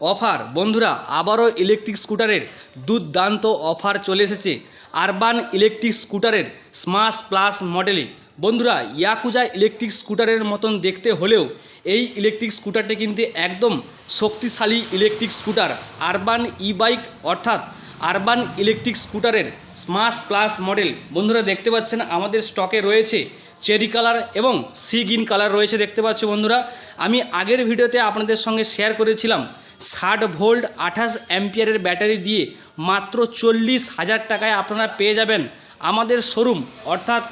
Offer. বন্ধুরা, আবারও electric স্কুটারের দুর্দান্ত অফার চলে এসেছে। আরবান ইলেকট্রিক স্কুটারের স্মাশ প্লাস মডেলে বন্ধুরা ইয়াকুজা ইলেকট্রিক স্কুটারের মতন দেখতে হলেও এই ইলেকট্রিক স্কুটারটি কিন্তু একদম শক্তিশালী electric scooter urban e bike অর্থাৎ আরবান ইলেকট্রিক স্কুটারের স্মাশ প্লাস মডেল বন্ধুরা, দেখতে পাচ্ছেন আমাদের স্টকে রয়েছে চেরি কালার এবং সি গ্রিন কালার রয়েছে। দেখতে পাচ্ছ বন্ধুরা, আমি আগের ভিডিওতে আপনাদের সঙ্গে শেয়ার করেছিলাম। ষাট ভোল্ট আঠাশ অ্যাম্পিয়ারের ব্যাটারি দিয়ে মাত্র চল্লিশ হাজার টাকায় আপনারা পেয়ে যাবেন আমাদের শোরুম, অর্থাৎ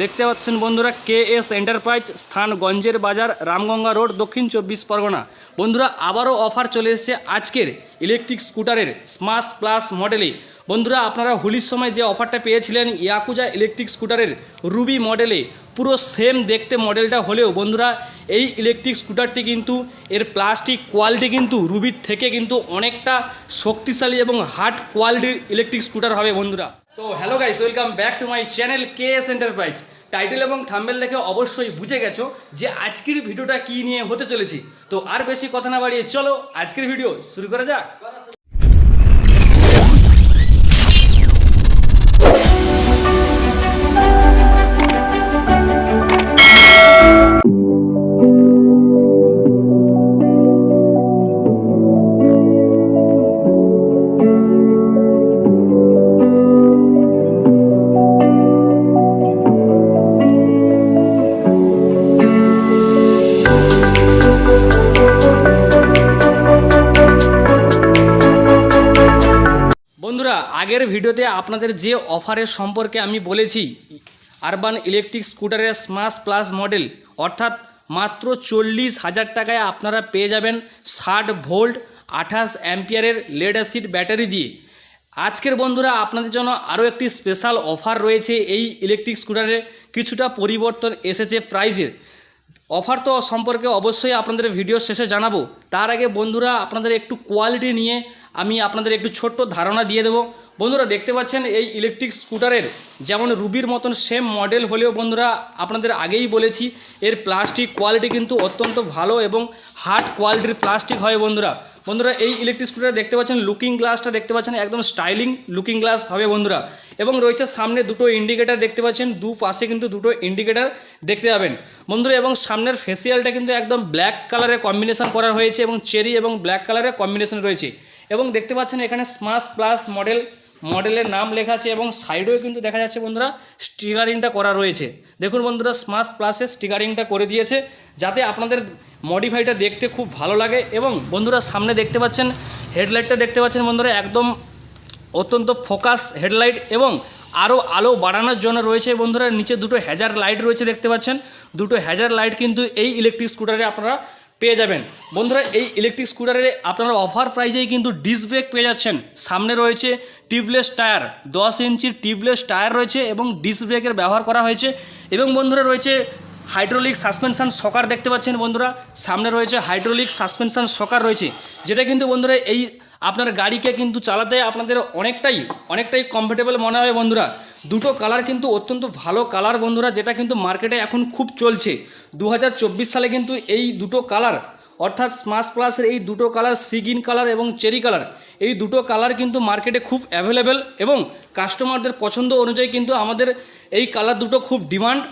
দেখতে পাচ্ছেন বন্ধুরা কে এস এন্টারপ্রাইজ স্থান গঞ্জের বাজার রামগঙ্গা রোড দক্ষিণ চব্বিশ পরগনা। বন্ধুরা আবারও অফার চলে এসেছে আজকের ইলেকট্রিক স্কুটারের স্মার্ট প্লাস মডেলে। বন্ধুরা আপনারা হোলির সময় যে অফারটা পেয়েছিলেন ইয়াকুজা ইলেকট্রিক স্কুটারের রুবি মডেলে, পুরো সেম দেখতে মডেলটা হলেও বন্ধুরা এই ইলেকট্রিক স্কুটারটি কিন্তু এর প্লাস্টিক কোয়ালিটি কিন্তু রুবির থেকে কিন্তু অনেকটা শক্তিশালী এবং হার্ড কোয়ালিটির ইলেকট্রিক স্কুটার হবে বন্ধুরা। তো hello guys welcome back to my channel K S enterprise title এবং থাম্বেল দেখে অবশ্যই বুঝে গেছো যে আজকের ভিডিওটা কি নিয়ে হতে চলেছি। তো আর বেশি কথা না বাড়িয়ে চলো আজকের ভিডিও শুরু করা যাক। আগের ভিডিওতে আপনাদের যে অফারের সম্পর্কে আমি বলেছি, আরবান ইলেকট্রিক স্কুটারের স্মাশ প্লাস মডেল, অর্থাৎ মাত্র চল্লিশ হাজার টাকায় আপনারা পেয়ে যাবেন ষাট ভোল্ট আঠাশ অ্যাম্পিয়ারের লেড অ্যাসিড ব্যাটারি দিয়ে। আজকের বন্ধুরা, আপনাদের জন্য আরও একটি স্পেশাল অফার রয়েছে এই ইলেকট্রিক স্কুটারে কিছুটা পরিবর্তন এসেছে প্রাইজের। অফার তো সম্পর্কে অবশ্যই আপনাদের ভিডিও শেষে জানাব। তার আগে বন্ধুরা, আপনাদের একটু কোয়ালিটি নিয়ে আমি আপনাদের একটু ছোট্ট ধারণা দিয়ে দেবো। বন্ধুরা দেখতে পাচ্ছেন এই ইলেকট্রিক স্কুটারের যেমন রুবির মতন সেম মডেল হলেও বন্ধুরা আপনাদের আগেই বলেছি, এর প্লাস্টিক কোয়ালিটি কিন্তু অত্যন্ত ভালো এবং হার্ড কোয়ালিটির প্লাস্টিক হয় বন্ধুরা। বন্ধুরা এই ইলেকট্রিক স্কুটার দেখতে পাচ্ছেন লুকিং গ্লাসটা দেখতে পাচ্ছেন, একদম স্টাইলিং লুকিং গ্লাস হবে বন্ধুরা। এবং রয়েছে সামনে দুটো ইন্ডিকেটার দেখতে পাচ্ছেন, দু পাশে কিন্তু দুটো ইন্ডিকেটার দেখতে পাবেন। বন্ধুরা এবং সামনের ফেসিয়ালটা কিন্তু একদম ব্ল্যাক কালারের কম্বিনেশন করা হয়েছে এবং চেরি এবং ব্ল্যাক কালারের কম্বিনেশন রয়েছে। এবং দেখতে পাচ্ছেন এখানে স্মার্ট প্লাস মডেল মডেলের নাম লেখা আছে এবং সাইডেও কিন্তু দেখা যাচ্ছে বন্ধুরা স্টিকারিংটা করা রয়েছে। দেখুন বন্ধুরা স্মার্ট প্লাসের স্টিকারিংটা করে দিয়েছে যাতে আপনাদের মডিফাইটা দেখতে খুব ভালো লাগে এবং বন্ধুরা সামনে দেখতে পাচ্ছেন হেডলাইটটা দেখতে পাচ্ছেন বন্ধুরা, একদম অত্যন্ত ফোকাস হেডলাইট এবং আরও আলো বাড়ানোর জন্য রয়েছে বন্ধুরা, নিচে দুটো হ্যাজার লাইট রয়েছে দেখতে পাচ্ছেন। দুটো হ্যাজার লাইট কিন্তু এই ইলেকট্রিক স্কুটারে আপনারা পেয়ে যাবেন। বন্ধুরা, এই ইলেকট্রিক স্কুটারে আপনারা অফার প্রাইজেই কিন্তু ডিস্ক ব্রেক পেয়ে যাচ্ছেন। সামনে রয়েছে টিউবলেস টায়ার, দশ ইঞ্চির টিউবলেস টায়ার রয়েছে এবং ডিস্ক ব্রেকের ব্যবহার করা হয়েছে। এবং বন্ধুরা রয়েছে হাইড্রোলিক সাসপেনশন সকার দেখতে পাচ্ছেন বন্ধুরা। সামনে রয়েছে হাইড্রোলিক সাসপেনশন সকার রয়েছে। যেটা কিন্তু বন্ধুরা এই আপনার গাড়িকে কিন্তু চালাতে আপনাদের অনেকটাই অনেকটাই কমফোর্টেবল মনে হয় বন্ধুরা। দুটো কালার কিন্তু অত্যন্ত ভালো কালার বন্ধুরা, যেটা কিন্তু মার্কেটে এখন খুব চলছে। দু হাজার চব্বিশ সালে কিন্তু এই দুটো কালার অর্থাৎ স্মাস প্লাসের এই দুটো কালার সিগিন কালার এবং চেরি কালার এই দুটো কালার কিন্তু মার্কেটে খুব অ্যাভেলেবেল এবং কাস্টমারদের পছন্দ অনুযায়ী কিন্তু আমাদের এই কালার দুটো খুব ডিমান্ড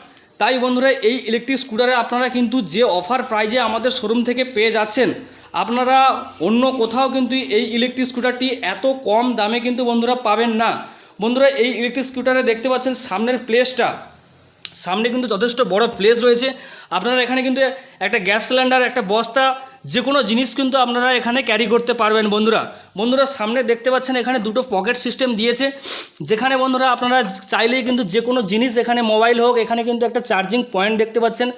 তাই বন্ধুরা, এই ইলেকট্রিক স্কুটারে আপনারা কিন্তু যে অফার প্রাইজে আমাদের শোরুম থেকে পেয়ে যাচ্ছেন, আপনারা অন্য কোথাও কিন্তু এই ইলেকট্রিক স্কুটারটি এত কম দামে কিন্তু বন্ধুরা পাবেন না। বন্ধুরা, এই ইলেকট্রিক স্কুটারে দেখতে পাচ্ছেন সামনের প্লেসটা সামনে কিন্তু যথেষ্ট বড় প্লেস রয়েছে। আপনারা এখানে কিন্তু একটা গ্যাস সিলিন্ডার, একটা বস্তা যে কোনো জিনিস কিন্তু আপনারা এখানে ক্যারি করতে পারবেন বন্ধুরা। বন্ধুরা, সামনে দেখতে পাচ্ছেন এখানে দুটো পকেট সিস্টেম দিয়েছে। যেখানে বন্ধুরা আপনারা চাইলেই কিন্তু যে কোনো জিনিস এখানে মোবাইল হোক, এখানে কিন্তু একটা চার্জিং পয়েন্ট দেখতে পাচ্ছেন।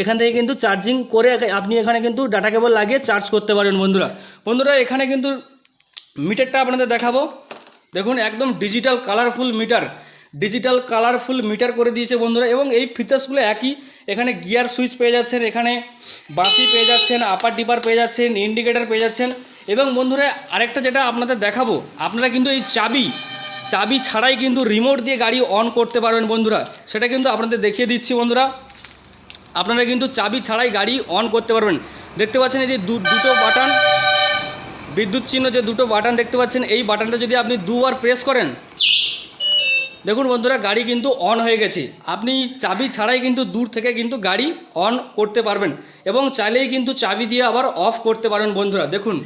এখান থেকে কিন্তু চার্জিং করে আপনি এখানে কিন্তু ডাটা কেবল লাগিয়ে চার্জ করতে পারেন বন্ধুরা। বন্ধুরা, এখানে কিন্তু মিটারটা আপনাদের দেখাবো। দেখুন, একদম digital colourful meter digital colourful meter করে দিয়েছে বন্ধুরা এবং এই ফিচার্সগুলো একই। এখানে গিয়ার সুইচ পেয়ে যাচ্ছেন, এখানে বাসি পেয়ে যাচ্ছেন আপার ডিপার পেয়ে যাচ্ছেন ইন্ডিকেটার পেয়ে যাচ্ছেন। এবং বন্ধুরা, আরেকটা যেটা আপনাদের দেখাবো, আপনারা কিন্তু এই চাবি চাবি ছাড়াই কিন্তু রিমোট দিয়ে গাড়ি অন করতে পারবেন বন্ধুরা। সেটা কিন্তু আপনাদের দেখিয়ে দিচ্ছি বন্ধুরা। আপনারা কিন্তু চাবি ছাড়াই গাড়ি অন করতে পারবেন। দেখতে পাচ্ছেন এই যে দুটো বাটন বিদ্যুৎ চিহ্ন যে দুটো বাটন দেখতে পাচ্ছেন, এই বাটনটা যদি আপনি দুবার প্রেস করেন দেখুন বন্ধুরা, গাড়ি কিন্তু অন হয়ে গেছে। আপনি চাবি ছাড়াই কিন্তু দূর থেকে কিন্তু গাড়ি অন করতে পারবেন এবং চাইলেই কিন্তু চাবি দিয়ে আবার অফ করতে পারবেন বন্ধুরা। দেখুন,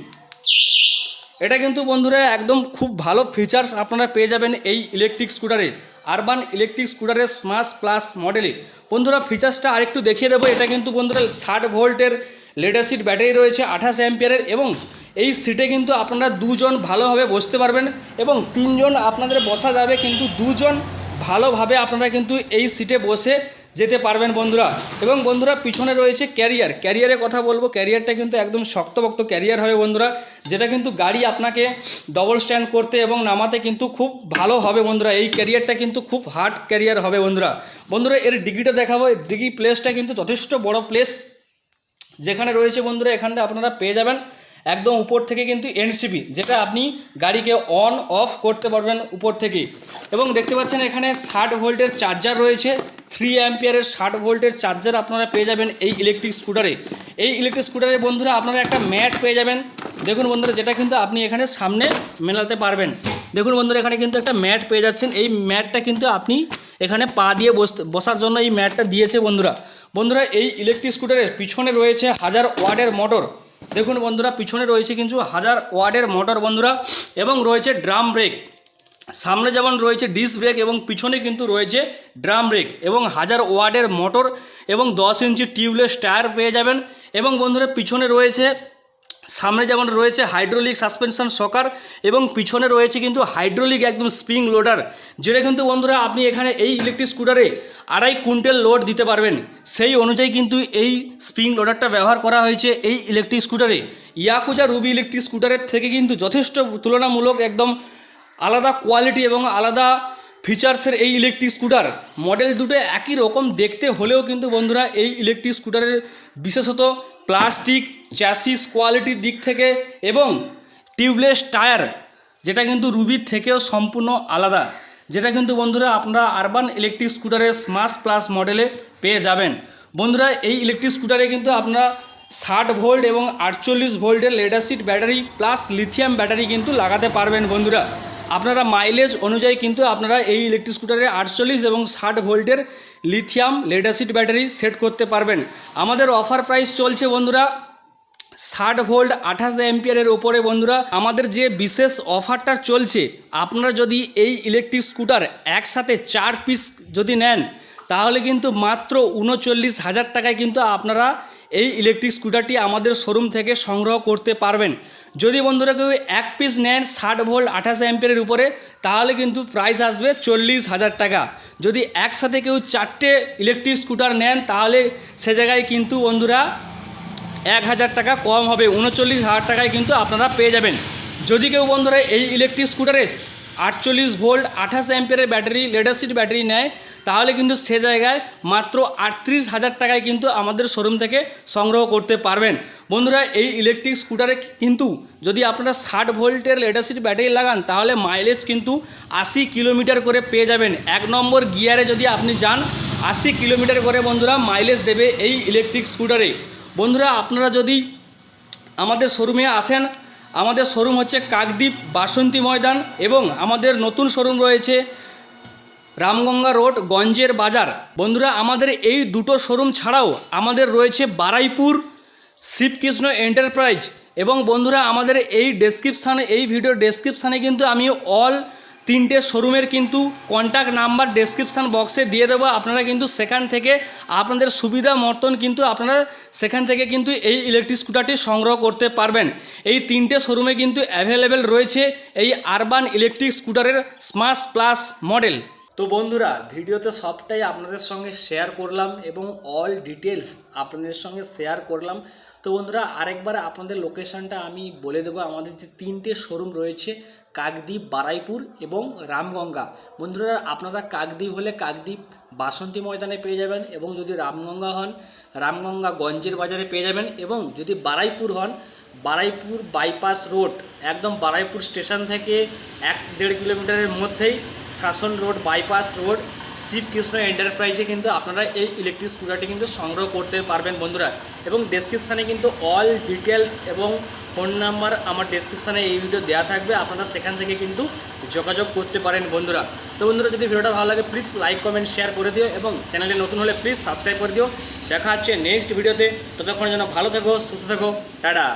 এটা কিন্তু বন্ধুরা একদম খুব ভালো ফিচার্স আপনারা পেয়ে যাবেন এই ইলেকট্রিক স্কুটারে আরবান ইলেকট্রিক স্কুটারের স্মার্ট প্লাস মডেলে বন্ধুরা ফিচার্সটা আরেকটু দেখিয়ে দেবো। এটা কিন্তু বন্ধুরা ষাট ভোল্টের লেডার ব্যাটারি রয়েছে, আঠাশ অ্যাম্পিয়ারের এবং এই সিটে কিন্তু আপনারা দুজন ভালোভাবে বসতে পারবেন এবং তিনজন আপনাদের বসা যাবে কিন্তু দুজন ভালোভাবে আপনারা কিন্তু এই সিটে বসে যেতে পারবেন বন্ধুরা। এবং বন্ধুরা, পিছনে রয়েছে ক্যারিয়ার। ক্যারিয়ারের কথা বলব, ক্যারিয়ারটা কিন্তু একদম শক্তপোক্ত ক্যারিয়ার হবে বন্ধুরা। যেটা কিন্তু গাড়ি আপনাকে ডবল স্ট্যান্ড করতে এবং নামাতে কিন্তু খুব ভালো হবে বন্ধুরা। এই ক্যারিয়ারটা কিন্তু খুব হার্ড ক্যারিয়ার হবে বন্ধুরা। বন্ধুরা, এর ডিগ্রিটা দেখাবো। ডিগ্রি প্লেসটা কিন্তু যথেষ্ট বড় প্লেস যেখানে রয়েছে বন্ধুরা, এখানটা আপনারা পেয়ে যাবেন। একদম উপর থেকে কিন্তু এনসিবি যেটা আপনি গাড়িকে অন অফ করতে পারবেন উপর থেকে। এবং দেখতে পাচ্ছেন এখানে ষাট ভোল্টের চার্জার রয়েছে। থ্রি অ্যাম্পিয়ারের ষাট ভোল্টের চার্জার আপনারা পেয়ে যাবেন এই ইলেকট্রিক স্কুটারে এই ইলেকট্রিক স্কুটারে বন্ধুরা আপনারা একটা ম্যাট পেয়ে যাবেন। দেখুন বন্ধুরা, যেটা কিন্তু আপনি এখানে সামনে মেলাতে পারবেন। দেখুন বন্ধুরা, এখানে কিন্তু একটা ম্যাট পেয়ে যাচ্ছেন। এই ম্যাটটা কিন্তু আপনি এখানে পা দিয়ে বসার জন্য এই ম্যাটটা দিয়েছে বন্ধুরা। বন্ধুরা, এই ইলেকট্রিক স্কুটারের পিছনে রয়েছে হাজার ওয়ার্ডের মোটর দেখুন বন্ধুরা, পিছনে রয়েছে কিন্তু হাজার ওয়ার্ডের মোটর বন্ধুরা, এবং রয়েছে ড্রাম ব্রেক। সামনে যেমন রয়েছে ডিস্ক ব্রেক, এবং পিছনে কিন্তু রয়েছে ড্রাম ব্রেক, এবং হাজার ওয়ার্ডের মোটর এবং দশ ইঞ্চি টিউবলেস টায়ার পেয়ে যাবেন। এবং বন্ধুরা, পিছনে রয়েছে সামনে যেমন রয়েছে হাইড্রোলিক সাসপেনশন সকার এবং পিছনে রয়েছে কিন্তু হাইড্রোলিক একদম স্প্রিং লোডার, যেটা কিন্তু বন্ধুরা আপনি এখানে এই ইলেকট্রিক স্কুটারে আড়াই কুইন্টাল লোড দিতে পারবেন। সেই অনুযায়ী কিন্তু এই স্প্রিং লোডারটা ব্যবহার করা হয়েছে এই ইলেকট্রিক স্কুটারে ইয়াকুজা রুবি ইলেকট্রিক স্কুটারের থেকে কিন্তু যথেষ্ট তুলনামূলক একদম আলাদা কোয়ালিটি এবং আলাদা ফিচার্সের এই ইলেকট্রিক স্কুটার মডেল দুটো একই রকম দেখতে হলেও কিন্তু বন্ধুরা এই ইলেকট্রিক স্কুটারের বিশেষত প্লাস্টিক চ্যাসিস কোয়ালিটির দিক থেকে এবং টিউবলেস টায়ার যেটা কিন্তু রুবির থেকেও সম্পূর্ণ আলাদা। যেটা কিন্তু বন্ধুরা আপনারা আরবান ইলেকট্রিক স্কুটারের স্মার্ট প্লাস মডেলে পেয়ে যাবেন। বন্ধুরা এই ইলেকট্রিক স্কুটারে কিন্তু আপনারা ষাট ভোল্ট এবং আটচল্লিশ ভোল্টের লেডারশিট ব্যাটারি প্লাস লিথিয়াম ব্যাটারি কিন্তু লাগাতে পারবেন বন্ধুরা। আপনারা মাইলেজ অনুযায়ী কিন্তু আপনারা এই ইলেকট্রিক স্কুটারে আটচল্লিশ এবং ষাট ভোল্টের লিথিয়াম লেডারশিট ব্যাটারি সেট করতে পারবেন। আমাদের অফার প্রাইস চলছে বন্ধুরা ষাট ভোল্ট আঠাশ অ্যাম্পিয়ারের ওপরে বন্ধুরা। আমাদের যে বিশেষ অফারটা চলছে, আপনারা যদি এই ইলেকট্রিক স্কুটার একসাথে চার পিস যদি নেন, তাহলে কিন্তু মাত্র উনচল্লিশ হাজার টাকায় কিন্তু আপনারা এই ইলেকট্রিক স্কুটারটি আমাদের শোরুম থেকে সংগ্রহ করতে পারবেন। যদি বন্ধুরা কেউ এক পিস নেন ষাট ভোল্ট আঠাশ অ্যাম্পিয়ারের উপরে, তাহলে কিন্তু প্রাইস আসবে চল্লিশ হাজার টাকা। যদি একসাথে কেউ চারটে ইলেকট্রিক স্কুটার নেন, তাহলে সে জায়গায় কিন্তু বন্ধুরা এক হাজার টাকা কম হবে। উনচল্লিশ হাজার টাকায় কিন্তু আপনারা পেয়ে যাবেন। যদি কেউ বন্ধুরা এই ইলেকট্রিক স্কুটারে আটচল্লিশ ভোল্ট আঠাশ অ্যাম্পিয়ারের ব্যাটারি লেডারশিট ব্যাটারি নেয়, তাহলে কিন্তু সে জায়গায় মাত্র আটত্রিশ হাজার টাকায় কিন্তু আমাদের শোরুম থেকে সংগ্রহ করতে পারবেন। বন্ধুরা, এই ইলেকট্রিক স্কুটারে কিন্তু যদি আপনারা ষাট ভোল্টের লেডারশিট ব্যাটারি লাগান, তাহলে মাইলেজ কিন্তু আশি কিলোমিটার করে পেয়ে যাবেন। এক নম্বর গিয়ারে যদি আপনি যান, আশি কিলোমিটার করে বন্ধুরা মাইলেজ দেবে এই ইলেকট্রিক স্কুটারে বন্ধুরা, আপনারা যদি আমাদের শোরুমে আসেন আমাদের শোরুম হচ্ছে কাকদ্বীপ বাসন্তী ময়দান এবং আমাদের নতুন শোরুম রয়েছে রামগঙ্গা রোড, গঞ্জের বাজার। বন্ধুরা, আমাদের এই দুটো শোরুম ছাড়াও আমাদের রয়েছে বারাইপুর শিবকৃষ্ণ এন্টারপ্রাইজ। এবং বন্ধুরা, আমাদের এই ডেসক্রিপশানে এই ভিডিও ডেসক্রিপশানে কিন্তু আমি অল তিনটে শোরুমের কিন্তু কন্ট্যাক্ট নাম্বার ডেসক্রিপশান বক্সে দিয়ে দেবো। আপনারা কিন্তু সেখান থেকে আপনাদের সুবিধা মতন কিন্তু আপনারা সেখান থেকে কিন্তু এই ইলেকট্রিক স্কুটারটি সংগ্রহ করতে পারবেন। এই তিনটে শোরুমে কিন্তু অ্যাভেলেবেল রয়েছে এই আরবান ইলেকট্রিক স্কুটারের স্মার্ট প্লাস মডেল তো বন্ধুরা, ভিডিওতে সবটাই আপনাদের সঙ্গে শেয়ার করলাম এবং অল ডিটেলস আপনাদের সঙ্গে শেয়ার করলাম। তো বন্ধুরা, আরেকবার আপনাদের লোকেশনটা আমি বলে দেবো। আমাদের যে তিনটে শোরুম রয়েছে কাকদ্বীপ, বারাইপুর এবং রামগঙ্গা। বন্ধুরা, আপনারা কাকদ্বীপ হলে কাকদ্বীপ বাসন্তী ময়দানে পেয়ে যাবেন এবং যদি রামগঙ্গা হন, রামগঙ্গা গঞ্জের বাজারে পেয়ে যাবেন এবং যদি বারাইপুর হন, বারাইপুর বাইপাস রোড, একদম বারাইপুর স্টেশন থেকে এক দেড় কিলোমিটারের মধ্যেই Shasan road, bypass road Shibkrishna এন্টারপ্রাইজে কিন্তু আপনারা এই ইলেকট্রিক স্কুটারটি কিন্তু সংগ্রহ করতে পারবেন বন্ধুরা। এবং ডেসক্রিপশানে কিন্তু অল ডিটেলস এবং ফোন নাম্বার আমার ডেসক্রিপশানে এই ভিডিও দেওয়া থাকবে, আপনারা সেখান থেকে কিন্তু যোগাযোগ করতে পারেন বন্ধুরা। তো বন্ধুরা, যদি ভিডিওটা ভালো লাগে প্লিজ লাইক কমেন্ট শেয়ার করে দিও এবং চ্যানেলে নতুন হলে প্লিজ সাবস্ক্রাইব করে দিও। দেখা হচ্ছে নেক্সট ভিডিওতে ততক্ষণ যেন ভালো থেকো, সুস্থ থেকো, টাটা।